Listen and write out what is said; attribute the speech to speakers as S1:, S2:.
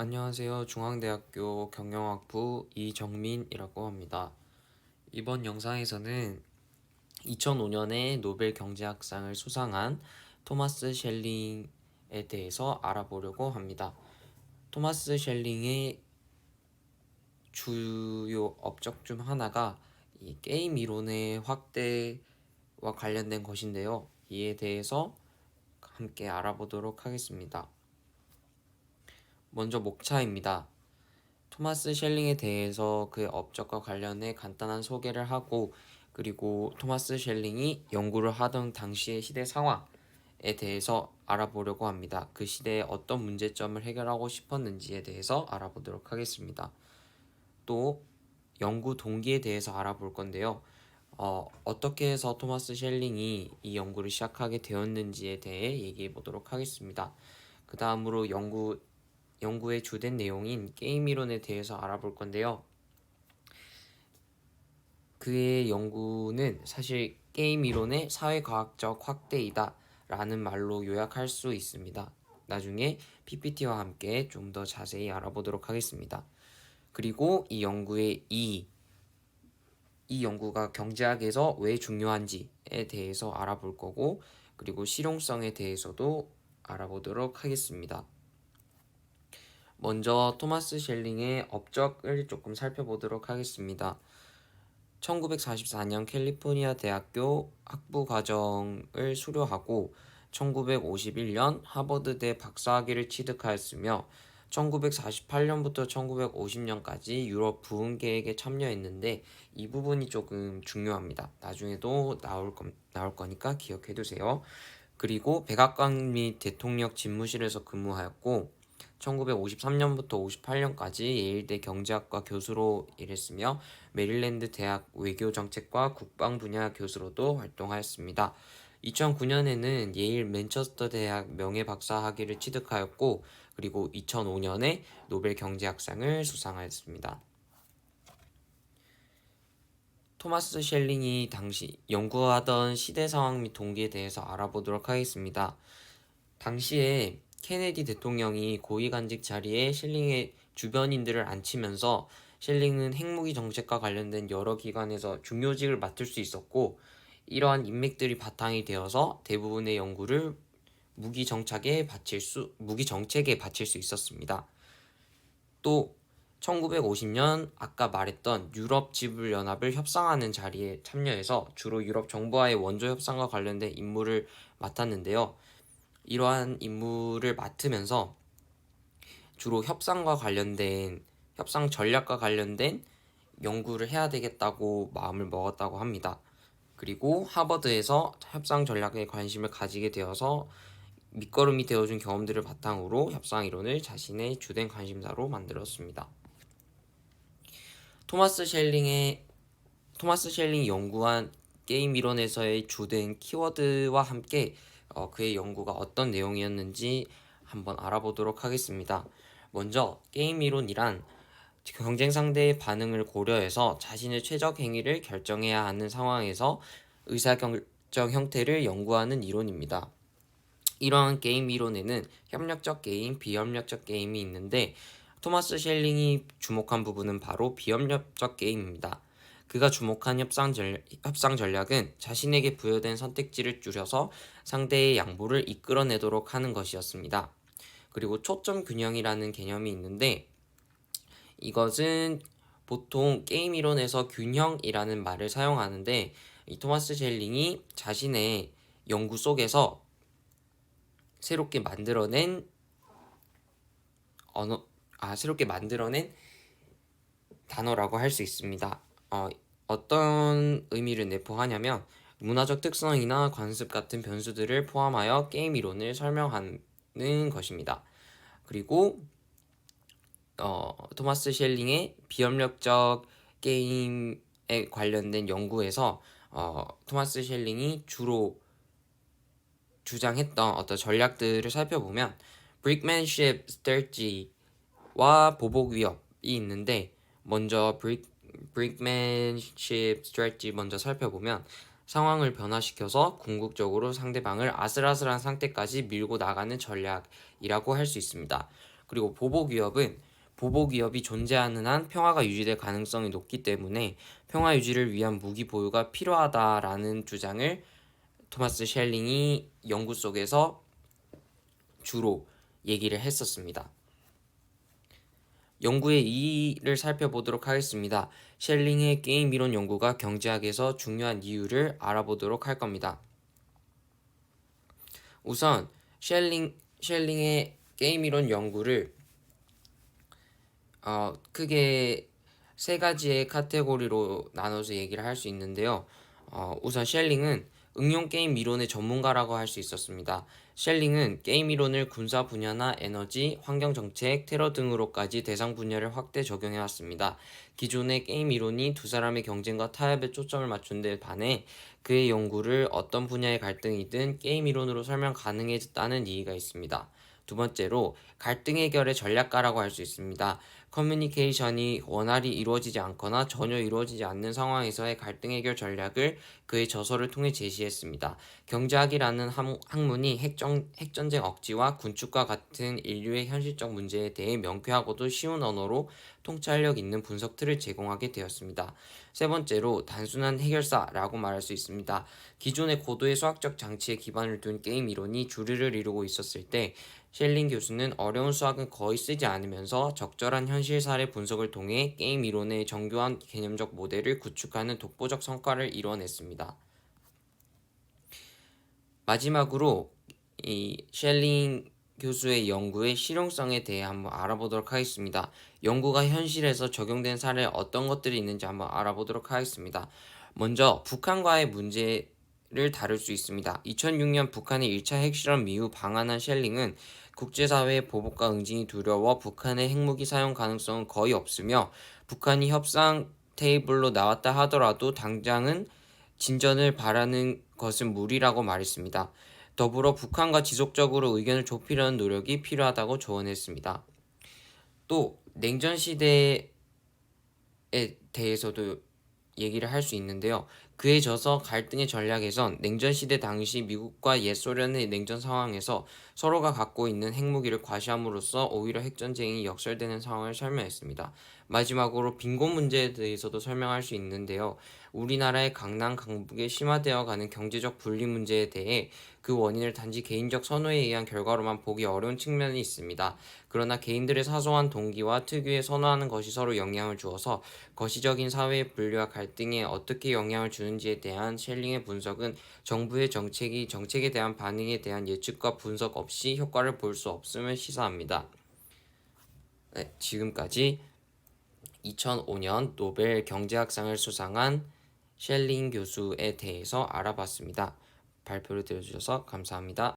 S1: 안녕하세요. 중앙대학교 경영학부 이정민이라고 합니다. 이번 영상에서는 2005년에 노벨 경제학상을 수상한 토마스 셸링에 대해서 알아보려고 합니다. 토마스 셸링의 주요 업적 중 하나가 이 게임 이론의 확대와 관련된 것인데요. 이에 대해서 함께 알아보도록 하겠습니다. 먼저 목차입니다. 토마스 셸링에 대해서 그의 업적과 관련해 간단한 소개를 하고 그리고 토마스 셸링이 연구를 하던 당시의 시대 상황에 대해서 알아보려고 합니다. 그 시대에 어떤 문제점을 해결하고 싶었는지에 대해서 알아보도록 하겠습니다. 또 연구 동기에 대해서 알아볼 건데요. 어, 어떻게 해서 토마스 셸링이 이 연구를 시작하게 되었는지에 대해 얘기해 보도록 하겠습니다. 그 다음으로 연구 연구의 주된 내용인 게임 이론에 대해서 알아볼 건데요. 그의 연구는 사실 게임 이론의 사회과학적 확대이다 라는 말로 요약할 수 있습니다. 나중에 PPT와 함께 좀 더 자세히 알아보도록 하겠습니다. 그리고 이 연구의 이, 이 연구가 경제학에서 왜 중요한지에 대해서 알아볼 거고, 그리고 실용성에 대해서도 알아보도록 하겠습니다. 먼저 토마스 셸링의 업적을 조금 살펴보도록 하겠습니다. 1944년 캘리포니아 대학교 학부 과정을 수료하고 1951년 하버드대 박사학위를 취득하였으며 1948년부터 1950년까지 유럽 부흥 계획에 참여했는데 이 부분이 조금 중요합니다. 나중에도 나올 거, 나올 거니까 기억해 두세요. 그리고 백악관 및 대통령 집무실에서 근무하였고 1953년부터 58년까지 예일대 경제학과 교수로 일했으며 메릴랜드 대학 외교정책과 국방 분야 교수로도 활동하였습니다. 2009년에는 예일 맨체스터 대학 명예박사 학위를 취득하였고 그리고 2005년에 노벨 경제학상을 수상하였습니다. 토마스 셸링이 당시 연구하던 시대 상황 및 동기에 대해서 알아보도록 하겠습니다. 당시에 케네디 대통령이 고위간직 자리에 셸링의 주변인들을 앉히면서 셸링은 핵무기 정책과 관련된 여러 기관에서 중요직을 맡을 수 있었고 이러한 인맥들이 바탕이 되어서 대부분의 연구를 무기 정착에 바칠 수 무기 정책에 바칠 수 있었습니다. 또 1950년 아까 말했던 유럽 지불 연합을 협상하는 자리에 참여해서 주로 유럽 정부와의 원조 협상과 관련된 임무를 맡았는데요. 이러한 임무를 맡으면서 주로 협상과 관련된 협상 전략과 관련된 연구를 해야 되겠다고 마음을 먹었다고 합니다. 그리고 하버드에서 협상 전략에 관심을 가지게 되어서 밑거름이 되어준 경험들을 바탕으로 협상 이론을 자신의 주된 관심사로 만들었습니다. 토마스 셸링의 토마스 셸링이 연구한 게임 이론에서의 주된 키워드와 함께 어, 그의 연구가 어떤 내용이었는지 한번 알아보도록 하겠습니다. 먼저 게임 이론이란 경쟁 상대의 반응을 고려해서 자신의 최적 행위를 결정해야 하는 상황에서 의사결정 형태를 연구하는 이론입니다. 이러한 게임 이론에는 협력적 게임, 비협력적 게임이 있는데 토마스 셸링이 주목한 부분은 바로 비협력적 게임입니다. 그가 주목한 협상, 전, 협상 전략은 자신에게 부여된 선택지를 줄여서 상대의 양보를 이끌어내도록 하는 것이었습니다. 그리고 초점 균형이라는 개념이 있는데 이것은 보통 게임 이론에서 균형이라는 말을 사용하는데 이 토마스 셸링이 자신의 연구 속에서 새롭게 만들어낸 언어 아 새롭게 만들어낸 단어라고 할 수 있습니다. 어, 어떤 의미를 내포하냐면 문화적 특성이나 관습 같은 변수들을 포함하여 게임 이론을 설명하는 것입니다. 그리고 어, 토마스 셸링의 비협력적 게임에 관련된 연구에서 어, 토마스 셸링이 주로 주장했던 어떤 전략들을 살펴보면 브릭맨십 스트레지와 보복 위협이 있는데 먼저 브릭 브릭맨십 스트레지 먼저 살펴보면 상황을 변화시켜서 궁극적으로 상대방을 아슬아슬한 상태까지 밀고 나가는 전략이라고 할 수 있습니다. 그리고 보복 위협은 보복 위협이 존재하는 한 평화가 유지될 가능성이 높기 때문에 평화 유지를 위한 무기 보유가 필요하다라는 주장을 토마스 셸링이 연구 속에서 주로 얘기를 했었습니다. 연구의 이의를 살펴보도록 하겠습니다. 셸링의 게임 이론 연구가 경제학에서 중요한 이유를 알아보도록 할 겁니다. 우선 셸링 셸링의 게임 이론 연구를 어, 크게 세 가지의 카테고리로 나눠서 얘기를 할 수 있는데요. 어, 우선 셸링은 응용 게임 이론의 전문가라고 할 수 있었습니다. 셸링은 게임 이론을 군사 분야나 에너지, 환경 정책, 테러 등으로까지 대상 분야를 확대 적용해 왔습니다. 기존의 게임 이론이 두 사람의 경쟁과 타협에 초점을 맞춘 데 반해 그의 연구를 어떤 분야의 갈등이든 게임 이론으로 설명 가능해졌다는 이의가 있습니다. 두 번째로 갈등 해결의 전략가라고 할 수 있습니다. 커뮤니케이션이 원활히 이루어지지 않거나 전혀 이루어지지 않는 상황에서의 갈등 해결 전략을 그의 저서를 통해 제시했습니다. 경제학이라는 함- 학문이 핵정, 핵전쟁 억지와 군축과 같은 인류의 현실적 문제에 대해 명쾌하고도 쉬운 언어로 통찰력 있는 분석 틀을 제공하게 되었습니다. 세 번째로 단순한 해결사라고 말할 수 있습니다. 기존의 고도의 수학적 장치에 기반을 둔 게임 이론이 주류를 이루고 있었을 때 셸링 교수는 어려운 수학은 거의 쓰지 않으면서 적절한 현실 사례 분석을 통해 게임 이론의 정교한 개념적 모델을 구축하는 독보적 성과를 이뤄냈습니다. 마지막으로 이 셸링 교수의 연구의 실용성에 대해 한번 알아보도록 하겠습니다. 연구가 현실에서 적용된 사례 어떤 것들이 있는지 한번 알아보도록 하겠습니다. 먼저 북한과의 문제 를 다룰 수 있습니다. 2006년 북한의 1차 핵실험 이후 방한한 셸링은 국제사회의 보복과 응징이 두려워 북한의 핵무기 사용 가능성은 거의 없으며 북한이 협상 테이블로 나왔다 하더라도 당장은 진전을 바라는 것은 무리라고 말했습니다. 더불어 북한과 지속적으로 의견을 좁히려는 노력이 필요하다고 조언했습니다. 또 냉전 시대에 대해서도 얘기를 할 수 있는데요. 그에 져서 갈등의 전략에선 냉전 시대 당시 미국과 옛 소련의 냉전 상황에서 서로가 갖고 있는 핵무기를 과시함으로써 오히려 핵전쟁이 역설되는 상황을 설명했습니다. 마지막으로 빈곤 문제에 대해서도 설명할 수 있는데요. 우리나라의 강남 강북에 심화되어 가는 경제적 분리 문제에 대해 그 원인을 단지 개인적 선호에 의한 결과로만 보기 어려운 측면이 있습니다. 그러나 개인들의 사소한 동기와 특유의 선호하는 것이 서로 영향을 주어서 거시적인 사회의 분류와 갈등에 어떻게 영향을 주는지에 대한 셸링의 분석은 정부의 정책이 정책에 대한 반응에 대한 예측과 분석 없이 효과를 볼 수 없음을 시사합니다. 네, 지금까지 2005년 노벨 경제학상을 수상한 셸링 교수에 대해서 알아봤습니다. 발표를 들어주셔서 감사합니다.